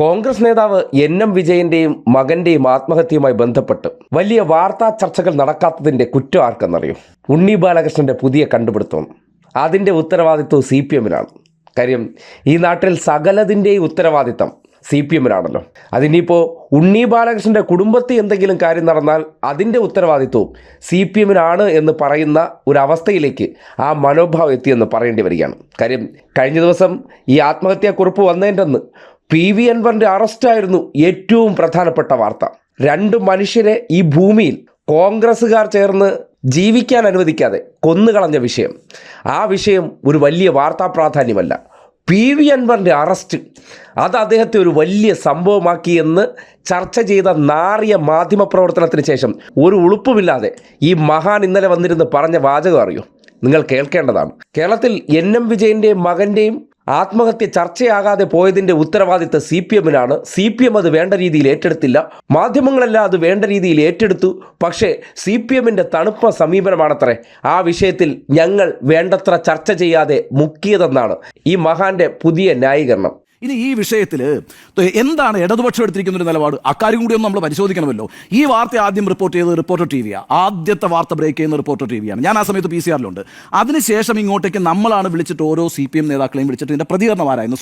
കോൺഗ്രസ് നേതാവ് N M വിജയന്റെയും മകന്റെയും ആത്മഹത്യയുമായി ബന്ധപ്പെട്ട് വലിയ വാർത്താ ചർച്ചകൾ നടക്കാത്തതിന്റെ കുറ്റം ആർക്കെന്നറിയും? ഉണ്ണി ബാലകൃഷ്ണന്റെ പുതിയ കണ്ടുപിടുത്തം. അതിന്റെ ഉത്തരവാദിത്വം സി പി എമ്മിനാണ്. കാര്യം ഈ നാട്ടിൽ സകലതിന്റെയും ഉത്തരവാദിത്തം സി പി എമ്മിനാണല്ലോ. അതിനിപ്പോൾ ഉണ്ണി ബാലകൃഷ്ണന്റെ കുടുംബത്തിൽ എന്തെങ്കിലും കാര്യം നടന്നാൽ അതിന്റെ ഉത്തരവാദിത്വവും സി പി എമ്മിനാണ് എന്ന് പറയുന്ന ഒരു അവസ്ഥയിലേക്ക് ആ മനോഭാവം എത്തിയെന്ന് പറയേണ്ടി വരികയാണ്. കാര്യം കഴിഞ്ഞ ദിവസം ഈ ആത്മഹത്യാക്കുറിപ്പ് വന്നതിന്റെ അന്ന് പി വി അൻവറിന്റെ അറസ്റ്റായിരുന്നു ഏറ്റവും പ്രധാനപ്പെട്ട വാർത്ത. രണ്ട് മനുഷ്യരെ ഈ ഭൂമിയിൽ കോൺഗ്രസ്സുകാർ ചേർന്ന് ജീവിക്കാൻ അനുവദിക്കാതെ കൊന്നുകളഞ്ഞ വിഷയം. ആ വിഷയം ഒരു വലിയ വാർത്താ പ്രാധാന്യമല്ല പി വി അൻവറിന്റെ അറസ്റ്റ് അത് അദ്ദേഹത്തെ ഒരു വലിയ സംഭവമാക്കി എന്ന് ചർച്ച ചെയ്ത നാറിയ മാധ്യമ പ്രവർത്തനത്തിന് ശേഷം ഒരു ഉളുപ്പുമില്ലാതെ ഈ മഹാൻ ഇന്നലെ വന്നിരുന്ന് പറഞ്ഞ വാചകം അറിയൂ? നിങ്ങൾ കേൾക്കേണ്ടതാണ്. കേരളത്തിൽ എൻ എം വിജയന്റെയും മകന്റെയും ആത്മഹത്യ ചർച്ചയാകാതെ പോയതിന്റെ ഉത്തരവാദിത്ത സി പി എമ്മിനാണ്. സി പി എം അത് വേണ്ട രീതിയിൽ ഏറ്റെടുത്തില്ല. മാധ്യമങ്ങളെല്ലാം അത് വേണ്ട രീതിയിൽ ഏറ്റെടുത്തു. പക്ഷേ സി പി എമ്മിന്റെ തണുപ്പ സമീപനമാണത്രേ. ആ വിഷയത്തിൽ ഞങ്ങൾ വേണ്ടത്ര ചർച്ച ചെയ്യാതെ മുക്കിയതെന്നാണ് ഈ മഹാന്റെ പുതിയ ന്യായീകരണം. ഇനി ഈ വിഷയത്തിൽ എന്താണ് ഇടതുപക്ഷം എടുത്തിരിക്കുന്ന ഒരു നിലപാട്? അക്കാര്യം കൂടി ഒന്ന് നമ്മൾ പരിശോധിക്കണമല്ലോ. ഈ വാർത്ത ആദ്യം റിപ്പോർട്ട് ചെയ്തത് റിപ്പോർട്ടർ ടി വിയാണ് ആദ്യത്തെ വാർത്ത ബ്രേക്ക് ചെയ്യുന്ന റിപ്പോർട്ടർ ടി വിയാണ് ഞാൻ ആ സമയത്ത് പി സി ആറിലുണ്ട് അതിനുശേഷം ഇങ്ങോട്ടേക്ക് നമ്മളാണ് വിളിച്ചിട്ട് ഓരോ സി പി എം നേതാക്കളെയും വിളിച്ചിട്ട് ഇതിന്റെ പ്രതികരണം ആരായിരുന്നു?